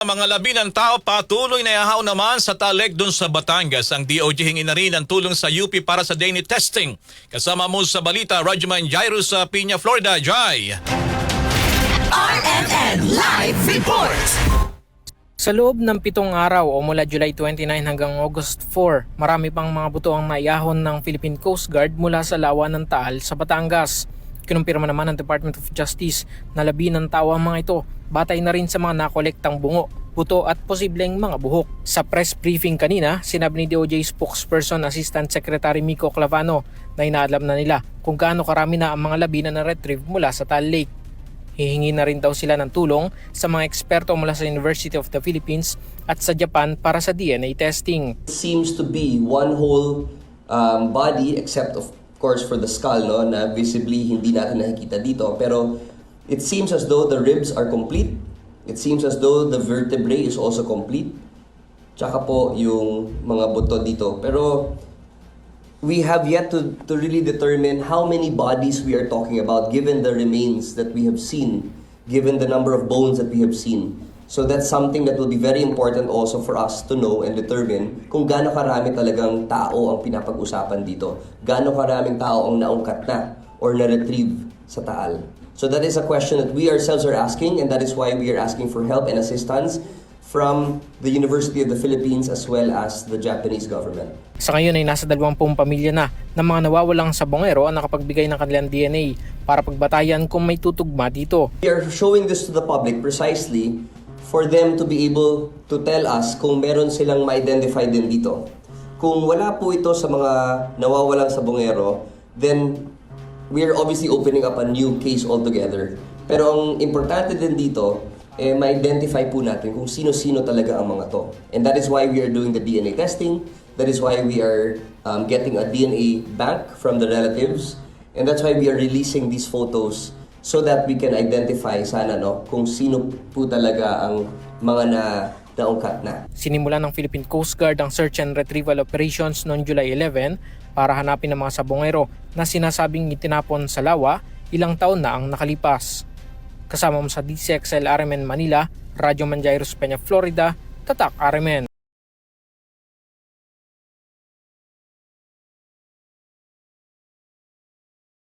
Mga labi ng tao patuloy na ihahaw naman sa taleg doon sa Batangas. Ang DOJ hingi na rin ang tulong sa UP para sa DNA testing. Kasama mo sa balita, Rajuman Jairus sa Piña, Florida. Jai! RMN Live Report! Sa loob ng pitong araw o mula July 29 hanggang August 4, marami pang mga buto ang naiyahon ng Philippine Coast Guard mula sa lawa ng Taal sa Batangas. Kinumpirma naman ng Department of Justice na labi ng tao ang mga ito, batay na rin sa mga nakolektang bungo, buto at posibleng mga buhok. Sa press briefing kanina, sinabi ni DOJ spokesperson Assistant Secretary Miko Clavano na inaalam na nila kung gaano karami na ang mga labi na na-retrieve mula sa Taal Lake. Hihingi na rin daw sila ng tulong sa mga eksperto mula sa University of the Philippines at sa Japan para sa DNA testing. seems to be one whole um, body except of course for the skull no na visibly hindi natin nakikita dito pero it seems as though the ribs are complete it seems as though the vertebrae is also complete tsaka po yung mga buto dito pero we have yet to, to really determine how many bodies we are talking about given the remains that we have seen, given the number of bones that we have seen. So that's something that will be very important also for us to know and determine kung gaano karami talagang tao ang pinapag-usapan dito. Gaano karaming tao ang naungkat na or na-retrieve sa Taal. So that is a question that we ourselves are asking and that is why we are asking for help and assistance from the University of the Philippines as well as the Japanese government. Sa ngayon ay nasa 20 pamilya na ng mga nawawalang sabongero ang nakapagbigay ng kanilang DNA para pagbatayan kung may tutugma dito. We are showing this to the public precisely for them to be able to tell us kung meron silang ma-identify din dito. Kung wala po ito sa mga nawawalang sabongero, then we are obviously opening up a new case altogether. Pero ang importante din dito, eh, ma-identify po natin kung sino-sino talaga ang mga to. And that is why we are doing the DNA testing. That is why we are um, getting a DNA bank from the relatives. And that's why we are releasing these photos so that we can identify sana no kung sino po talaga ang mga na naungkat na. Sinimulan ng Philippine Coast Guard ang search and retrieval operations noong July 11 para hanapin ang mga sabongero na sinasabing itinapon sa lawa ilang taon na ang nakalipas. Kasama mo sa DCXL RMN Manila, Radyo Manjairos Peña, Florida, Tatak RMN.